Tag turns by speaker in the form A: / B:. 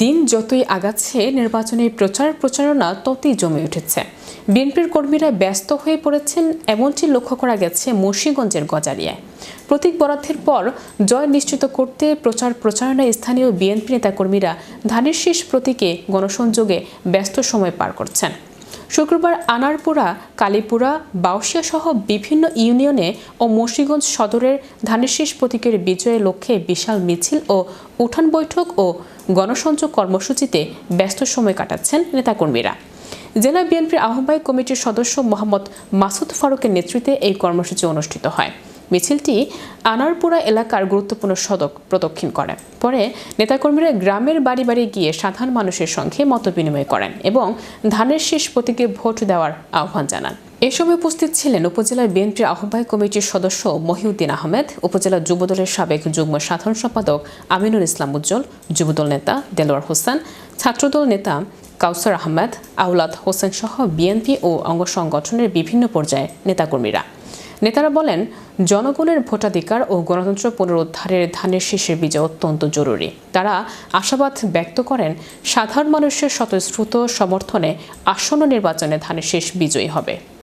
A: দিন যতই আগাচ্ছে নির্বাচনের প্রচার প্রচারণা ততই জমে উঠেছে। বিএনপির কর্মীরা ব্যস্ত হয়ে পড়েছেন, এমনটি লক্ষ্য করা গেছে মুর্শিগঞ্জের গজারিয়ায়। প্রতীক বরাদ্দের পর জয় নিশ্চিত করতে প্রচার প্রচারণায় স্থানীয় বিএনপি নেতাকর্মীরা ধানের শীষ প্রতীকে গণসংযোগে ব্যস্ত সময় পার করছেন। শুক্রবার আনারপুরা, কালীপুরা বাউসিয়া সহ বিভিন্ন ইউনিয়নে ও মুন্সীগঞ্জ সদরের ধানেশীষ প্রতীকের বিজয়ের লক্ষ্যে বিশাল মিছিল ও উঠান বৈঠক ও গণসংযোগ কর্মসূচিতে ব্যস্ত সময় কাটাচ্ছেন নেতাকর্মীরা। জেলা বিএনপির আহ্বায়ক কমিটির সদস্য মোহাম্মদ মাসুদ ফারুকের নেতৃত্বে এই কর্মসূচি অনুষ্ঠিত হয়। মিছিলটি আনারপুরা এলাকার গুরুত্বপূর্ণ সড়ক প্রদক্ষিণ করে। পরে নেতাকর্মীরা গ্রামের বাড়ি বাড়ি গিয়ে সাধারণ মানুষের সঙ্গে মত বিনিময় করেন এবং ধানের শীষ প্রতীকে ভোট দেওয়ার আহ্বান জানান। এ সময় উপস্থিত ছিলেন উপজেলা বিএনপির আহ্বায়ক কমিটির সদস্য মহিউদ্দিন আহমেদ, উপজেলা যুবদলের সাবেক যুগ্ম সাধারণ সম্পাদক আমিনুল ইসলাম উজ্জ্বল, যুবদল নেতা দেলোয়ার হোসেন, ছাত্রদল নেতা কাউসার আহমেদ আউলাদ হোসেন সহ বিএনপি ও অঙ্গ সংগঠনের বিভিন্ন পর্যায়ে নেতাকর্মীরা। নেতারা বলেন জনগণের ভোটাধিকার ও গণতন্ত্র পুনরুদ্ধারের ধানের শেষের বিজয় অত্যন্ত জরুরি। তারা আশাবাদ ব্যক্ত করেন, সাধারণ মানুষের স্বতঃস্ফূর্ত সমর্থনে আসন্ন নির্বাচনে ধানের শেষ বিজয়ী হবে।